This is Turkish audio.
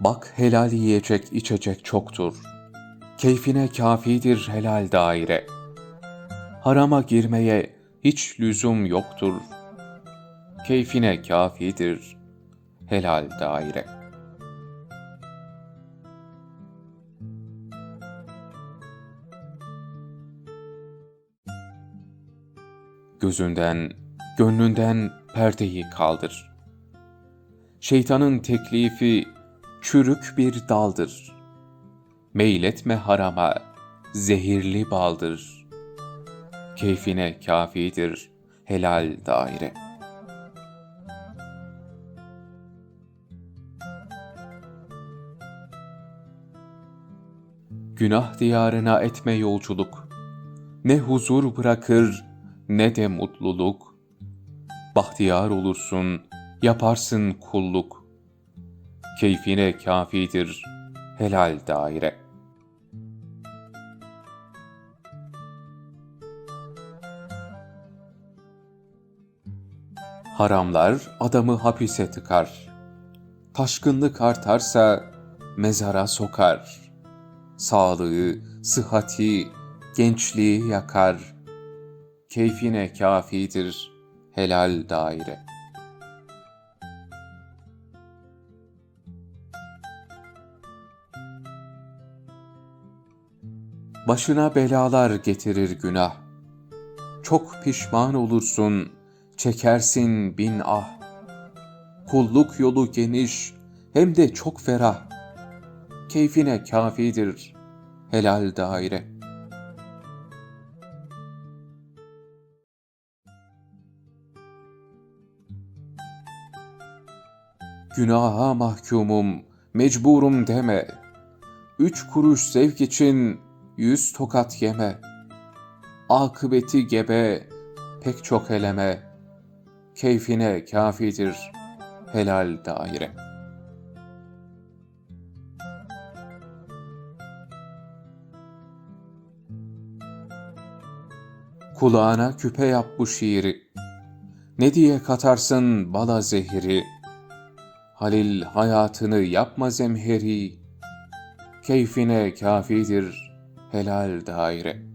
Bak helal yiyecek içecek çoktur. Keyfine kafidir helal daire. Harama girmeye hiç lüzum yoktur. Keyfine kafidir helal daire. Gözünden, gönlünden perdeyi kaldır. Şeytanın teklifi çürük bir daldır. Meyletme harama, zehirli baldır. Keyfine kafidir helal daire. Günah diyarına etme yolculuk. Ne huzur bırakır ne de mutluluk. Bahtiyar olursun, yaparsın kulluk. Keyfine kafidir helal daire. Haramlar adamı hapise tıkar. Taşkınlık artarsa mezara sokar. Sağlığı, sıhhati, gençliği yakar. Keyfine kafidir helal daire. Başına belalar getirir günah. Çok pişman olursun, çekersin bin ah. Kulluk yolu geniş, hem de çok ferah. Keyfine kafidir helal daire. Günaha mahkumum, mecburum deme. Üç kuruş zevk için yüz tokat yeme. Akıbeti gebe, pek çok eleme. Keyfine kafidir helal daire. Kulağına küpe yap bu şiiri. Ne diye katarsın bala zehiri? Halil hayatını yapma zemheri. Keyfine kafidir helal daire.